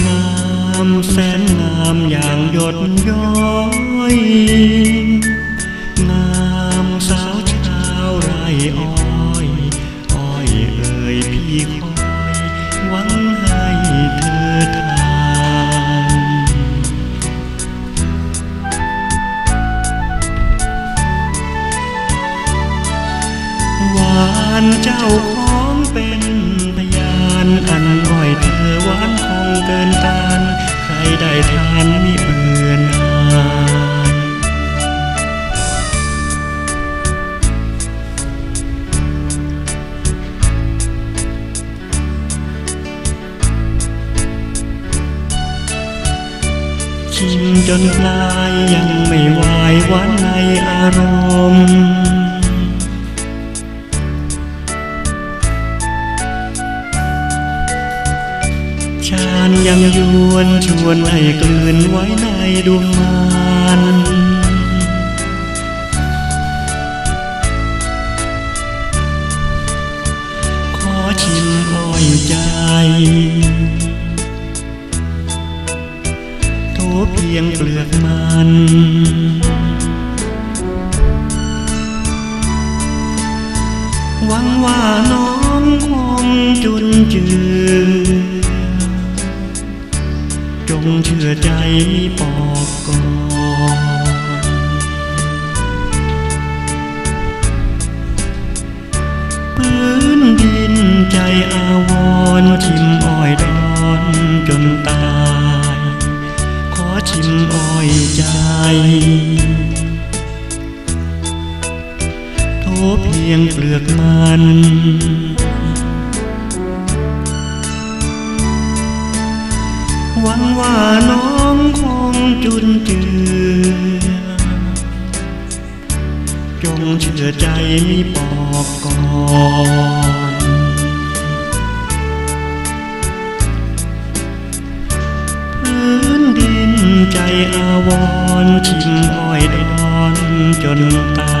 งามแสนงามอย่างหยดย้อยงามสาวชาวไร่อ้อยอ้อยเอ่ยพี่คอยหวังให้เธอทานหวานเจ้าของเป็นพยานอันอ้อย รได้ทานมิเบื่อนายชิมจนกลายยังไม่ไหวายหวานในอารมณ์านยังยวนชวนให้กลืนไว้ในดวงมานขอชิมอ้อยใจโทเพียงเปลือกมันหวังว่าน้องคงจุนจือ จงเชื่อใจปอกก่อนพื้นดินใจอาวรชิมอ้อยดอนจนตาย ขอชิมอ้อยใจโทเพียงเปลือกมัน หวังว่าน้องคงจุนเจือ จงเชื่อใจมีปอกก่อนพื้นดินใจอาวรชิมอ้อยดอนจนตา